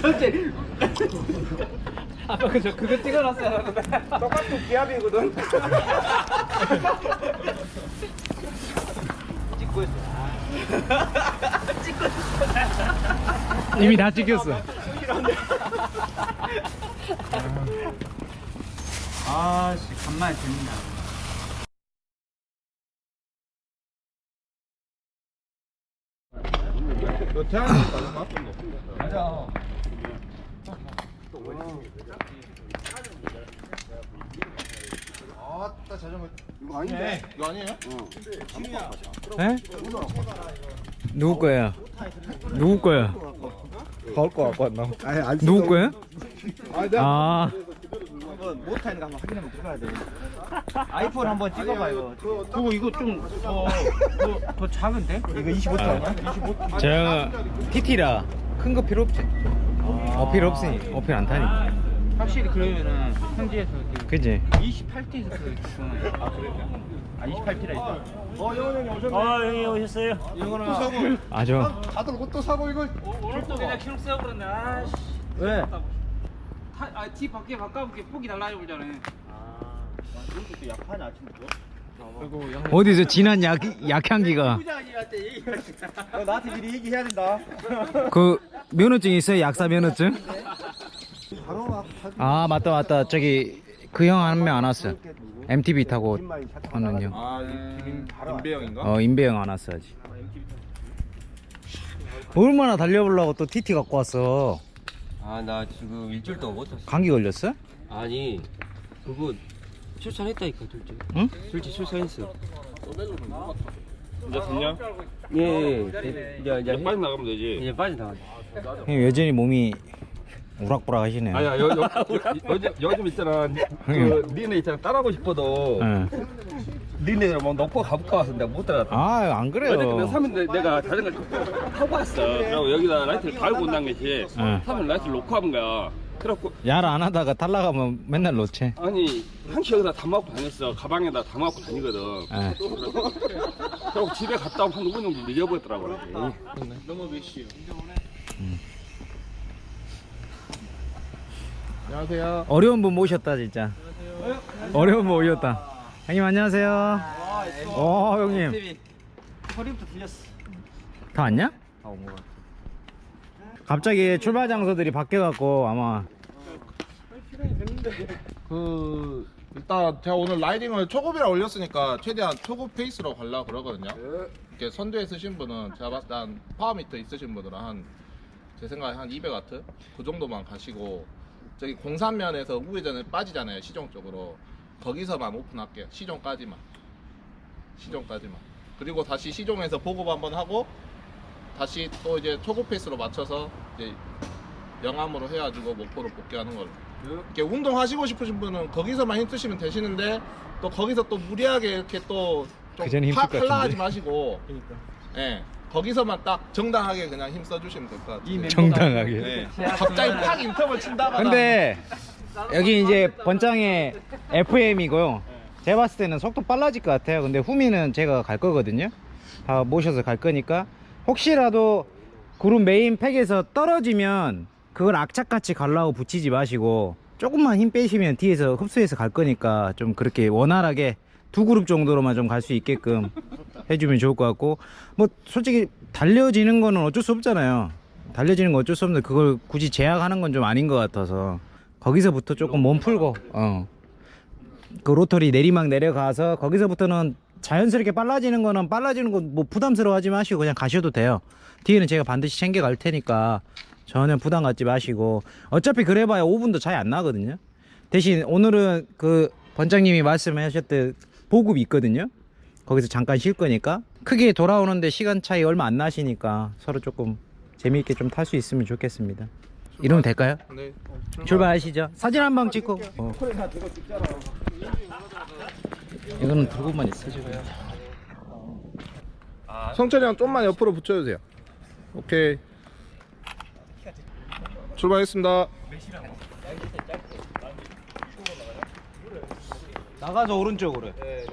솔직히 아까 그저 그거 찍어놨어야 하는데 똑같은 기압이거든. 찍고 있어 이미 다 찍혔어. 아씨 간만에 재밌다 너 태양이 가져가? 맞아 아따 자전거 이거 아닌데? 이거 아니에요? 에? 누구 거야? 누구 거야? 가올 거 갖고 왔나? 아니 안 누구 거야? 아 내가 아, 한번 못 타는 거 한번 확인하면 들어가야 돼 아이폰 한번 찍어봐 이거 그거 이거 좀더 더, 더 작은데? 이거 25타 아니야? 25타 저 TT라 큰 거 필요 없지. 어필 없으니 어필 안 타니까. 확실히 그러면은 현지에서 그 그지? 28T에서 그아 그래요? 아 28T라 있다 어 영원 형이 오셨네. 아 형님 오셨어요? 또 사고. 아주 다들 옷도 사고 이거. 오늘도 그냥 기록 세워버렸네 아씨 왜? 아 티 밖에 바꿔볼게 폭이 달라져 보잖아 이것도 약하냐 아침부터? 어디서 진한 약 약향기가 너 나한테 미리 얘기해야 된다. 그 면허증 있어요? 약사 면허증? 바로 와. 아 맞다 맞다 저기 그 형 한 명 안 왔어. MTB 타고 하는 형. 아 김, 김배영인가? 어 임배영 안 왔어 아직. 얼마나 달려보려고 또 TT 갖고 왔어. 아 나 지금 일주일 동안 못 탔어 감기 걸렸어? 아니 그거 출산했다니까 둘째 응? 둘째 출산했어 이제 됐냐? 예예 이제 이제 빨리 나가면 되지 이제 빠져나가 형 여전히 몸이 우락부락 하시네. 아니야 여, 여, 여, 요, 요즘 있잖아 그 니네 있잖아 따라하고 싶어도 응. 니네들 뭐 놓고 가볼까 와서 내가 못 따라갔다 아, 안 그래요. 어저께 내 3일 내가 자전거 타고 왔어 그리고 여기다 라이트를 달고 온다는 것이 응. 3일 라이트를 놓고 하는 거야 그래갖고 얄안 하다가 탈락하면 맨날 놓지. 아니 한시 여기다 담아갖고 다녔어 가방에다 담아갖고 다니거든 예. 그리고 집에 갔다 오면 한 5분 정도 늦어버렸더라고 너무 몇 시요? 안녕하세요. 어려운 분 모셨다 진짜. 어려운 분 모셨다. 형님 안녕하세요. 어 형님 허리부터 들렸어 다 왔냐? 갑자기 출발 장소들이 바뀌어갖고 아마 그 일단 제가 오늘 라이딩을 초급이라 올렸으니까 최대한 초급 페이스로 가려고 그러거든요. 이렇게 선두에 쓰신 분은 제가 봤을 때한 파워미터 있으신 분들은 한 제 생각에 한 200와트 그 정도만 가시고 저기 공산면에서 우회전에 빠지잖아요 시종 쪽으로 거기서만 오픈할게요 시종까지만 시종까지만 그리고 다시 시종에서 보급 한번 하고 다시 또 이제 초급 페이스로 맞춰서 이제 영암으로 해가지고 목포로 복귀하는 걸로 이렇게 운동하시고 싶으신 분은 거기서만 힘쓰시면 되시는데 또 거기서 또 무리하게 이렇게 또좀 그전에 힘쓸 것 같은데. 팔라하지 마시고 예 거기서만 딱 정당하게 그냥 힘 써주시면 될 것 같아요. 정당하게. 네. 갑자기 팍 인터벌 친다거나 근데 여기 이제 번장에 FM이고요. 제가 봤을 때는 속도 빨라질 것 같아요. 근데 후미는 제가 갈 거거든요. 다 모셔서 갈 거니까 혹시라도 그룹 메인 팩에서 떨어지면 그걸 악착같이 갈라고 붙이지 마시고 조금만 힘 빼시면 뒤에서 흡수해서 갈 거니까 좀 그렇게 원활하게 두 그룹 정도로만 좀 갈 수 있게끔 해주면 좋을 것 같고 뭐 솔직히 달려지는 거는 어쩔 수 없잖아요 달려지는 거 어쩔 수 없는데 그걸 굳이 제약하는 건 좀 아닌 것 같아서 거기서부터 조금 몸 풀고 어. 그 로터리 내리막 내려가서 거기서부터는 자연스럽게 빨라지는 거는 빨라지는 거뭐 부담스러워 하지 마시고 그냥 가셔도 돼요 뒤에는 제가 반드시 챙겨 갈 테니까 전혀 부담 갖지 마시고 어차피 그래봐야 5분도 차이 안 나거든요 대신 오늘은 그 번장님이 말씀하셨던 보급이 있거든요 거기서 잠깐 쉴 거니까 크게 돌아오는데 시간 차이 얼마 안 나시니까 서로 조금 재미있게 좀 탈 수 있으면 좋겠습니다 이러면 될까요? 네. 출발하시죠 사진 한 방 찍고 어. 이거는 들고만 있어주고 성철이 형 좀만 옆으로 붙여주세요. 오케이. 출발했습니다. 나가서 오른쪽으로 Yeah,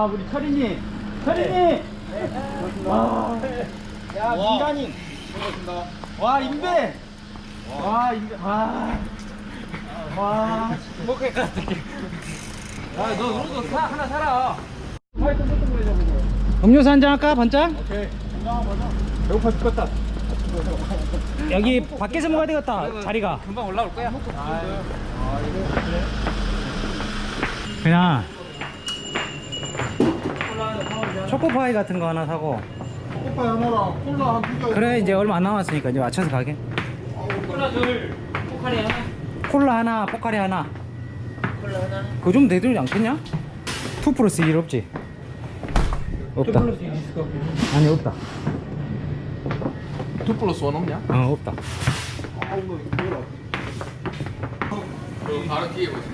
아 우리 철이님 철이님 와. 야 민간인 와 임배 와 임배 와. 와. 먹을 것 같아. 야너 너도 사 하나 사라. 음료수 한 잔 할까 반짝? 배고파 죽겠다. 여기 밖에서 먹어야 되겠다 자리가 금방 올라올 거야. 그냥 초코파이 같은 거 하나 사고 초코파이 하나랑 콜라 한두 개. 그래 이제 얼마 안 남았으니까 이제 맞춰서 가게 콜라 둘, 포카리 하나. 콜라 하나 포카리 하나 콜라 하나 그거 좀 되지 않겠냐? 2 플러스 1 없지? 없다 아니 없다 2 플러스 1 없냐? 어 없다 그 다른 기회 보세요.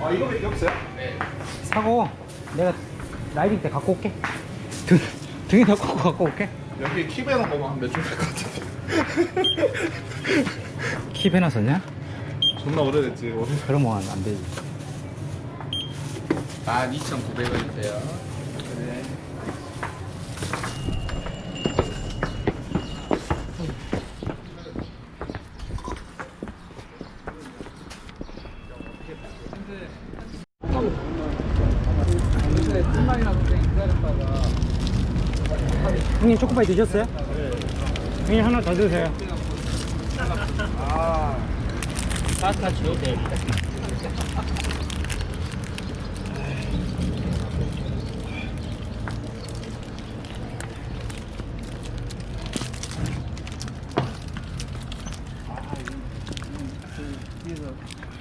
아 이거밖에 없어요? 사고 내가 라이딩 때 갖고 올게 등, 등에다 꽂고 갖고 올게 여기 킵에는 보면 한 몇 줄 될 것 같은데. 킵 해놨었냐? 존나 오래됐지. 오래. 그러면 안 되지 12,900원이세요. 형님 초코파이 드셨어요? 형님 하나 더 드세요 파스타 줘도 돼.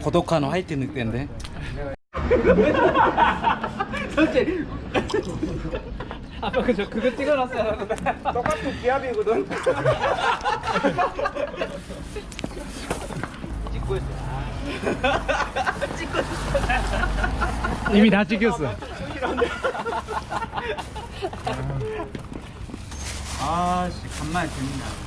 고독한 화이트 늑대인데 솔직히 아빠 그저 그거 찍어놨어야 똑같은 기압이거든. 찍고 있어. 이미 다 찍혔어 아씨 간만에 재밌다.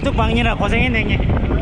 말뚝방이라 고생했네 형님